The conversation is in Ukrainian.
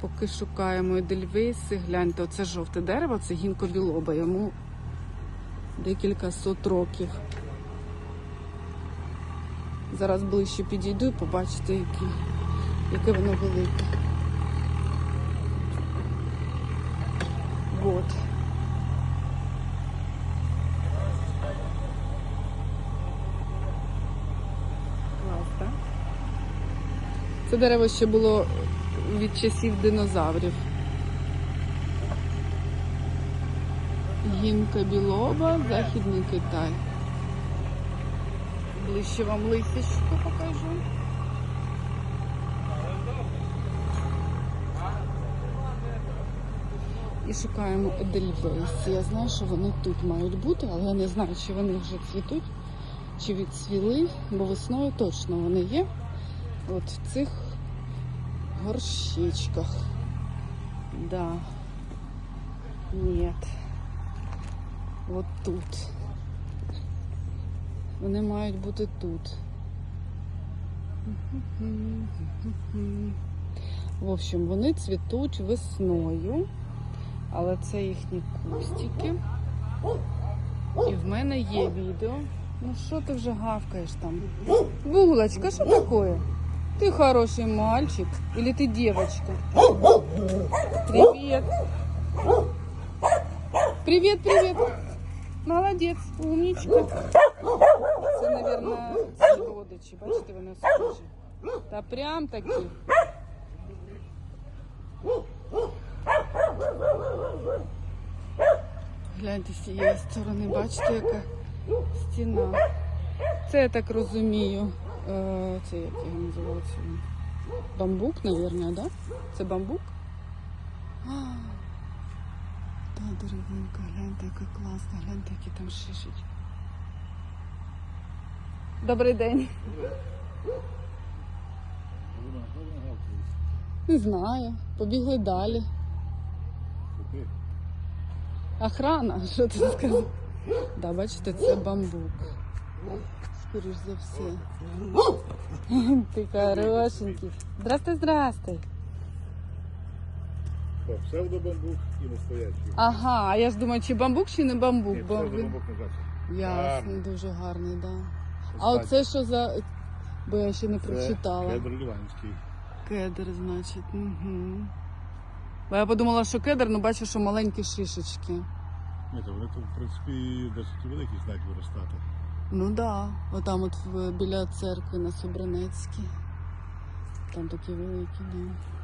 Поки шукаємо Едельвейси, гляньте, оце жовте дерево, це гінко білоба. Йому декілька сот років. Зараз ближче підійду і побачите, які, яке воно велике. Вот. Клас, так? Це дерево ще було від часів динозаврів. Гінка білоба, Західний Китай. Ближче вам лисичку покажу. І шукаємо Едельвейс. Я знаю, що вони тут мають бути, але я не знаю, чи вони вже цвітуть, чи відцвіли, бо весною точно вони є. От в цих горщичках. Да. Нет. Вот тут. Вони мають бути тут. В общем, вони цвітуть весною, але це їхні кустики. І в мене є відео. Ну що ти вже гавкаєш там? Булочка, що таке? Ты хороший мальчик или ты девочка? Привет. Привет, привет. Молодець, умничка. Це, мабуть, ці родичі. Бачите, вони схожі. Та прям такі. Гляньте з цієї сторони, бачите, яка стіна. Це я так розумію. Е, Це як його називається? Бамбук, мабуть, да? Це бамбук? Та деревинка, гляньте, яка класна, гляньте, які там шишечки. Добрий день. Не знаю. Побігли далі. Охрана, що ти сказав? Да, бачите, це бамбук. Скоріш за все. Ти хорошенький. Здрасте, здрасте. Псевдобамбук і настоящий. Ага, а я ж думаю, чи бамбук, чи не бамбук, Ні, бо він псевдобамбук ясно, Гарний. дуже гарний, да. А оце що за. Бо я ще не прочитала. Кедр Ліванський. Кедр, значить. Угу. Бо я подумала, що кедр, ну бачу, що маленькі шишечки. Ні, то вони в принципі, досить великі знають виростати. Ну да. отам от біля церкви на Собранецькій. Там такі великі, да.